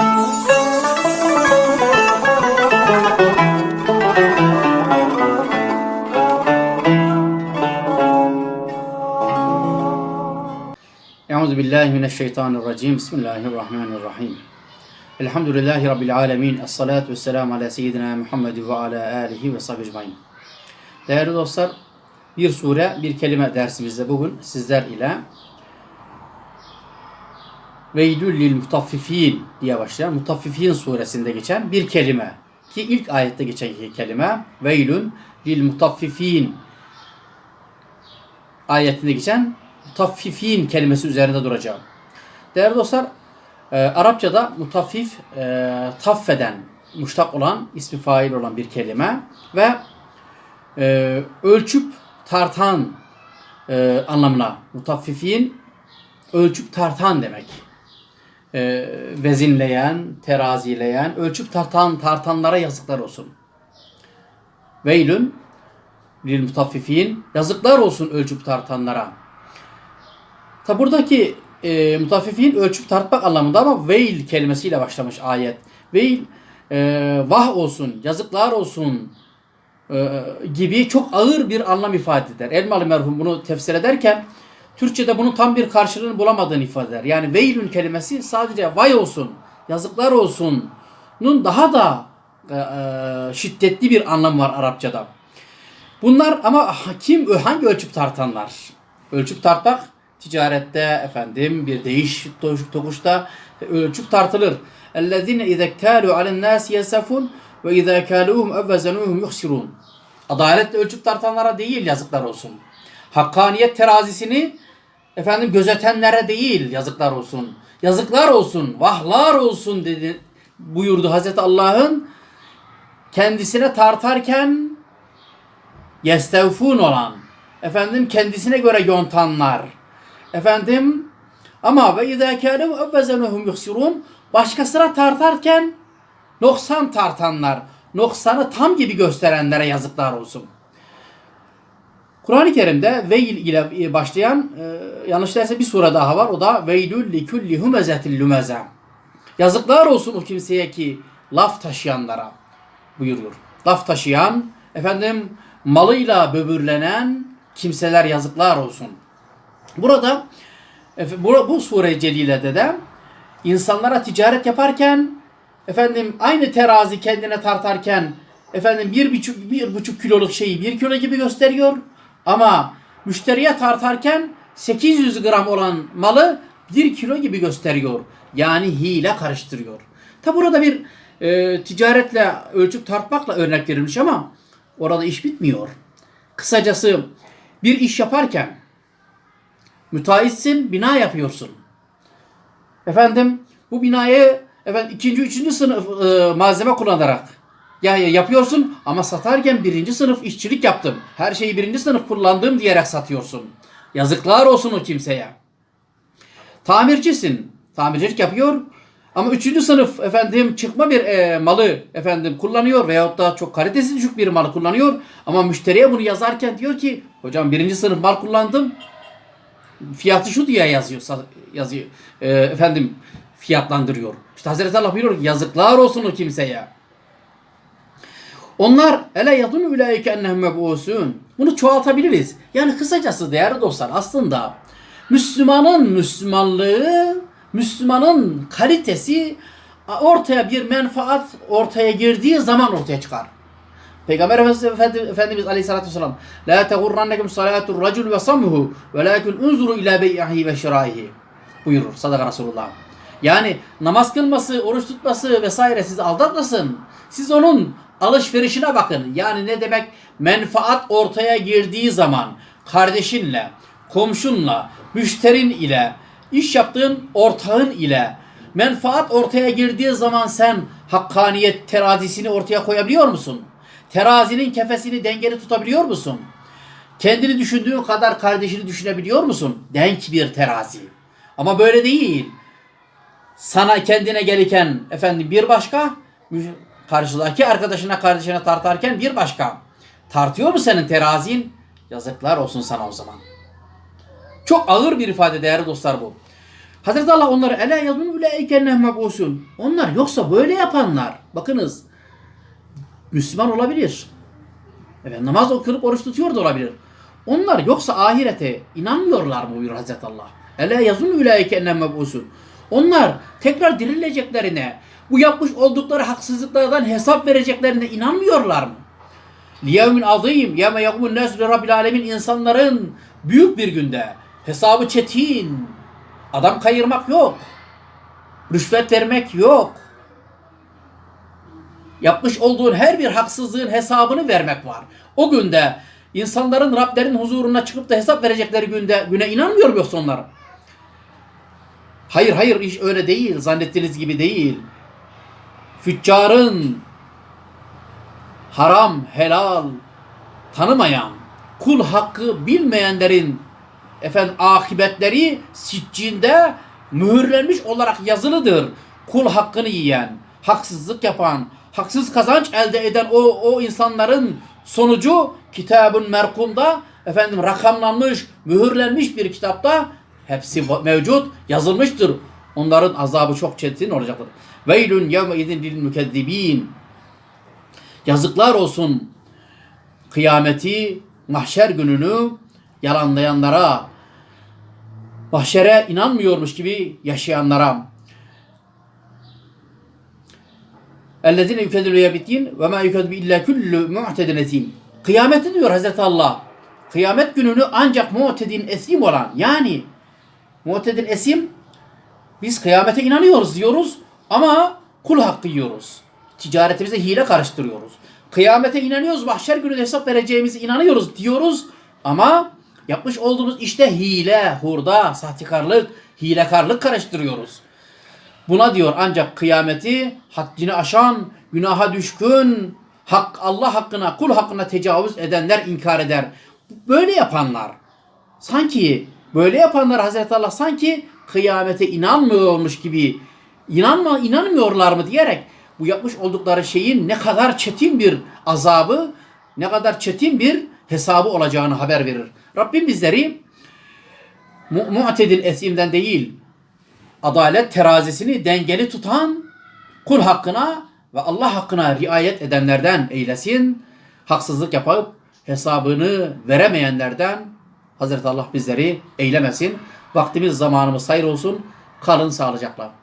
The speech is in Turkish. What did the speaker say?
Euzu billahi mineşşeytanirracim. Bismillahirrahmanirrahim. Elhamdülillahi rabbil alamin. Essalatu vesselamu ala seyyidina Muhammed ve ala alihi ve sahbihi ecmaîn. Değerli dostlar, bir sure, bir kelime dersimizde bugün sizler ile Veylül lil mutaffifin diye başlayan Mutaffifin suresinde geçen bir kelime ki ilk ayette geçen kelime Veylün lil mutaffifin ayetinde geçen mutaffifin kelimesi üzerinde duracağım. Değerli dostlar, e, Arapçada mutaffif, e, taffeden, muştak olan, ismi fail olan bir kelime ve e, ölçüp tartan e, anlamına mutaffifin ölçüp tartan demek. E, vezinleyen, terazileyen, ölçüp tartan, tartanlara yazıklar olsun. Veylün lil mutaffifin yazıklar olsun ölçüp tartanlara. Tabi buradaki e, mutaffifin ölçüp tartmak anlamında ama veil kelimesiyle başlamış ayet. Veil e, vah olsun, yazıklar olsun e, gibi çok ağır bir anlam ifade eder. Elmalı merhum bunu tefsir ederken Türkçe'de bunun tam bir karşılığını bulamadığını ifade eder. Yani veilün kelimesi sadece vay olsun, yazıklar olsun'un daha da e, e, şiddetli bir anlam var Arapçada. Bunlar ama kim hangi ölçüp tartanlar? Ölçüp tartmak ticarette efendim bir değiş tokuşta ölçüp tartılır. اَلَّذِينَ اِذَا اكْتَالُوا عَلَى النَّاسِ يَسَفُونَ وَاِذَا كَالُوهُمْ اَوَّزَنُوهُمْ يُخْسِرُونَ Adaletle ölçüp tartanlara değil yazıklar olsun. Hakkaniyet terazisini efendim gözetenlere değil yazıklar olsun. Yazıklar olsun, vahlar olsun dedi buyurdu Hazreti Allah'ın kendisine tartarken yestevfun olan efendim kendisine göre yontanlar efendim ama ve izâ kâlev evvezenuhum yuhsirun başkasına tartarken noksan tartanlar noksanı tam gibi gösterenlere yazıklar olsun. Kur'an-ı Kerim'de veil ile başlayan e, yanlış derse bir sure daha var. O da veylül likulli humezetil lumeze. Yazıklar olsun o kimseye ki laf taşıyanlara buyuruyor. Laf taşıyan, efendim malıyla böbürlenen kimseler yazıklar olsun. Burada bu, bu sure celilede de insanlara ticaret yaparken efendim aynı terazi kendine tartarken efendim bir buçuk, bir buçuk kiloluk şeyi bir kilo gibi gösteriyor ama müşteriye tartarken 800 gram olan malı bir kilo gibi gösteriyor. Yani hile karıştırıyor. Tabi burada bir e, ticaretle ölçüp tartmakla örnek verilmiş ama orada iş bitmiyor. Kısacası bir iş yaparken müteahhitsin, bina yapıyorsun. Efendim bu binayı efendim ikinci, üçüncü sınıf e, malzeme kullanarak yani yapıyorsun ama satarken birinci sınıf işçilik yaptım. Her şeyi birinci sınıf kullandım diyerek satıyorsun. Yazıklar olsun o kimseye. Tamircisin. Tamircilik yapıyor. Ama üçüncü sınıf efendim çıkma bir e, malı efendim kullanıyor veyahut da çok kalitesi düşük bir malı kullanıyor. Ama müşteriye bunu yazarken diyor ki hocam birinci sınıf mal kullandım. Fiyatı şu diye yazıyor. yazıyor e, efendim fiyatlandırıyor. İşte Hazreti Allah buyuruyor yazıklar olsun o kimseye. Onlar ele yadun ulaike ennehum mebusun. Bunu çoğaltabiliriz. Yani kısacası değerli dostlar aslında Müslümanın Müslümanlığı, Müslümanın kalitesi ortaya bir menfaat ortaya girdiği zaman ortaya çıkar. Peygamber Efendimiz, Aleyhisselatü Vesselam La tegurrannekum salatul racul ve samuhu ve lakin unzuru ila bey'ihi ve şiraihi buyurur sadaka Resulullah. Yani namaz kılması, oruç tutması vesaire sizi aldatmasın. Siz onun alışverişine bakın. Yani ne demek? Menfaat ortaya girdiği zaman kardeşinle, komşunla, müşterin ile, iş yaptığın ortağın ile menfaat ortaya girdiği zaman sen hakkaniyet terazisini ortaya koyabiliyor musun? Terazinin kefesini dengeli tutabiliyor musun? Kendini düşündüğün kadar kardeşini düşünebiliyor musun? Denk bir terazi. Ama böyle değil. Sana kendine gelirken efendim bir başka, karşıdaki arkadaşına kardeşine tartarken bir başka. Tartıyor mu senin terazin? Yazıklar olsun sana o zaman. Çok ağır bir ifade değerli dostlar bu. Hazreti Allah onları ele yazın ulaike ennehum meb'usun. Onlar yoksa böyle yapanlar. Bakınız. Müslüman olabilir. Evet namaz okunup oruç tutuyor da olabilir. Onlar yoksa ahirete inanmıyorlar mı buyuruyor Hazreti Allah. Ele yazın ulaike ennehum meb'usun. Onlar tekrar dirileceklerine, bu yapmış oldukları haksızlıklardan hesap vereceklerine inanmıyorlar mı? Liyevmin azim, yeme yakumun nesli rabbil alemin insanların büyük bir günde hesabı çetin. Adam kayırmak yok. Rüşvet vermek yok. Yapmış olduğun her bir haksızlığın hesabını vermek var. O günde insanların Rablerin huzuruna çıkıp da hesap verecekleri günde güne inanmıyor mu yoksa onlar? Hayır hayır iş öyle değil. Zannettiğiniz gibi değil. Füccarın haram, helal tanımayan, kul hakkı bilmeyenlerin efendim akıbetleri siccinde mühürlenmiş olarak yazılıdır. Kul hakkını yiyen, haksızlık yapan, haksız kazanç elde eden o, o insanların sonucu kitabın merkumda efendim rakamlanmış, mühürlenmiş bir kitapta hepsi va- mevcut, yazılmıştır. Onların azabı çok çetin olacaktır. Veylün yevme idin lil mükezzibin. Yazıklar olsun kıyameti, mahşer gününü yalanlayanlara, mahşere inanmıyormuş gibi yaşayanlara. اَلَّذِينَ يُكَذِّبُ يَبِتِينَ وَمَا يُكَذِّبُ اِلَّا كُلُّ مُعْتَدٍ اَثِيمٍ Kıyameti diyor Hazreti Allah. Kıyamet gününü ancak mu'tedin esim olan yani mu'tedin esim biz kıyamete inanıyoruz diyoruz ama kul hakkı yiyoruz. Ticaretimize hile karıştırıyoruz. Kıyamete inanıyoruz, mahşer günü hesap vereceğimize inanıyoruz diyoruz ama yapmış olduğumuz işte hile, hurda, sahtekarlık, hilekarlık karıştırıyoruz. Buna diyor ancak kıyameti haddini aşan, günaha düşkün, hak Allah hakkına, kul hakkına tecavüz edenler inkar eder. Böyle yapanlar sanki böyle yapanlar Hazreti Allah sanki kıyamete inanmıyormuş gibi inanma inanmıyorlar mı diyerek bu yapmış oldukları şeyin ne kadar çetin bir azabı, ne kadar çetin bir hesabı olacağını haber verir. Rabbim bizleri mu- mu'tedil esimden değil, adalet terazisini dengeli tutan kul hakkına ve Allah hakkına riayet edenlerden eylesin. Haksızlık yapıp hesabını veremeyenlerden Hazreti Allah bizleri eylemesin. Vaktimiz zamanımız hayır olsun. Kalın sağlıcakla.